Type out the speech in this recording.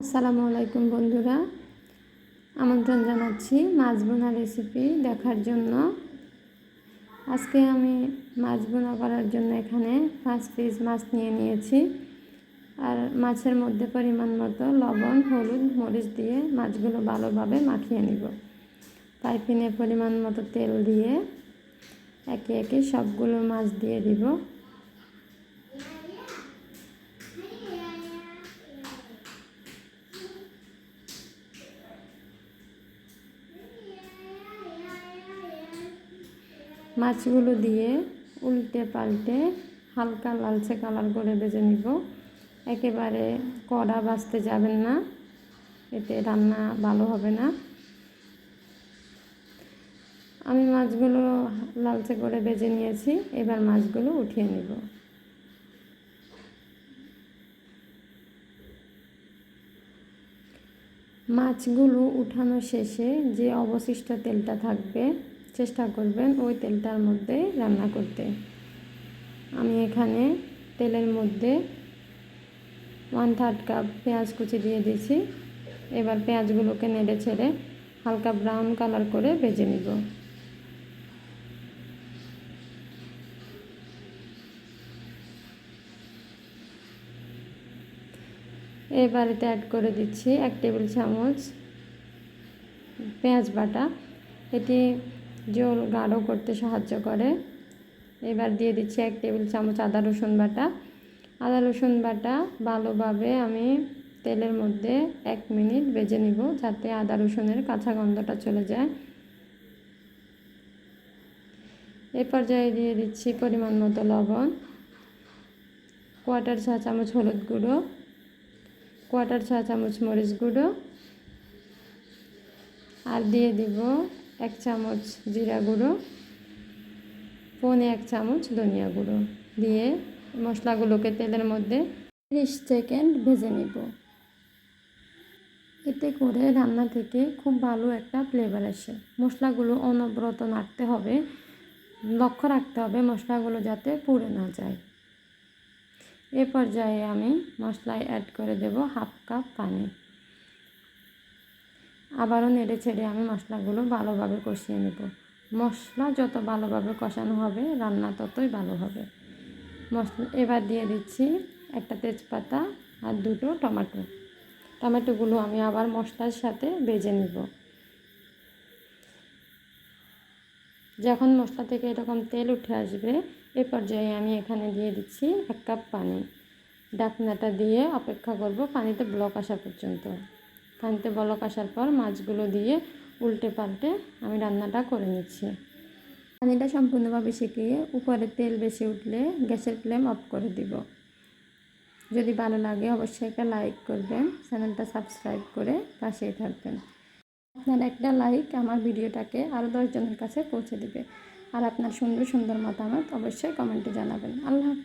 আসসালামু আলাইকুম বন্ধুরা। আমন্ত্রণ জানাচ্ছি মাছ বোনা রেসিপি দেখার জন্য। আজকে আমি মাছ বোনা করার জন্য এখানে পাঁচ পিস মাছ নিয়ে নিয়েছি। আর মাছের মধ্যে পরিমাণ মতো লবণ, হলুদ, মরিচ দিয়ে মাছগুলো ভালোভাবে মাখিয়ে নিব। পাইপিনে পরিমাণ মতো তেল দিয়ে একে একে সবগুলো মাছ দিয়ে দিব। মাছগুলো দিয়ে উল্টে পাল্টে হালকা লালচে কালার করে ভেজে নিব। একেবারে কড়া বাছতে যাবেন না, এতে রান্না ভালো হবে না। আমি মাছগুলো লালচে করে ভেজে নিয়েছি, এবার মাছগুলো উঠিয়ে নিব। মাছগুলো উঠানো শেষে যে অবশিষ্ট তেলটা থাকবে চেষ্টা করবেন ওই তেলটার মধ্যে রান্না করতে। আমি এখানে তেলের মধ্যে ওয়ান থার্ড কাপ পেঁয়াজ কুচি দিয়ে দিয়েছি। এবার পেঁয়াজগুলোকে নেড়ে ছেড়ে হালকা ব্রাউন কালার করে ভেজে নিব। এবারেতে অ্যাড করে দিচ্ছি এক টেবিল চামচ পেঁয়াজ বাটা। এটি জল গাঢ় করতে সাহায্য করে। এবার দিয়ে দিচ্ছি এক টেবিল চামচ আদা রসুন বাটা। আদা রসুন বাটা ভালোভাবে আমি তেলের মধ্যে এক মিনিট বেজে নিব যাতে আদা রসুনের কাঁচা গন্ধটা চলে যায়। এ পর্যায়ে দিয়ে দিচ্ছি পরিমাণ মতো লবণ কোয়াটার চা চামচ হলুদ গুঁড়ো কোয়াটার চা চামচ মরিচ গুঁড়ো। আর দিয়ে দিব এক চামচ জিরা গুঁড়ো, পনে এক চামচ ধনিয়া গুঁড়ো দিয়ে মশলাগুলোকে তেলের মধ্যে তিরিশ সেকেন্ড ভেজে নিব। এতে করে রান্না থেকে খুব ভালো একটা ফ্লেভার আসে। মশলাগুলো অনবরত নাড়তে হবে, লক্ষ্য রাখতে হবে মশলাগুলো যাতে পুড়ে না যায়। এ পর্যায়ে আমি মশলায় অ্যাড করে দেব হাফ কাপ পানি। আবারও নেড়ে ছেড়ে আমি মশলাগুলো ভালোভাবে কষিয়ে নেব। মশলা যত ভালোভাবে কষানো হবে, রান্না ততই ভালো হবে। মশলা, এবার দিয়ে দিচ্ছি একটা তেজপাতা আর দুটো টমেটো। টমেটোগুলো আমি আবার মশলার সাথে ভেজে নিব। যখন মশলা থেকে এরকম তেল উঠে আসবে, এ পর্যায়ে আমি এখানে দিয়ে দিচ্ছি এক কাপ পানি। ডাকনাটা দিয়ে অপেক্ষা করব পানিতে ব্লক আসা পর্যন্ত। পানিতে বলক আসার পর মাছগুলো দিয়ে উল্টে পাল্টে আমি রান্নাটা করে নিচ্ছি। পানিটা সম্পূর্ণভাবে শিখিয়ে উপরে তেল বেশি উঠলে গ্যাসের ফ্লেম অফ করে দিব। যদি ভালো লাগে অবশ্যই একটা লাইক করবেন, চ্যানেলটা সাবস্ক্রাইব করে পাশেই থাকবেন। আপনার একটা লাইক আমার ভিডিওটাকে আরও দশজনের কাছে পৌঁছে দিবে। আর আপনার সুন্দর সুন্দর মতামত অবশ্যই কমেন্টে জানাবেন। আল্লাহ হাফিজ।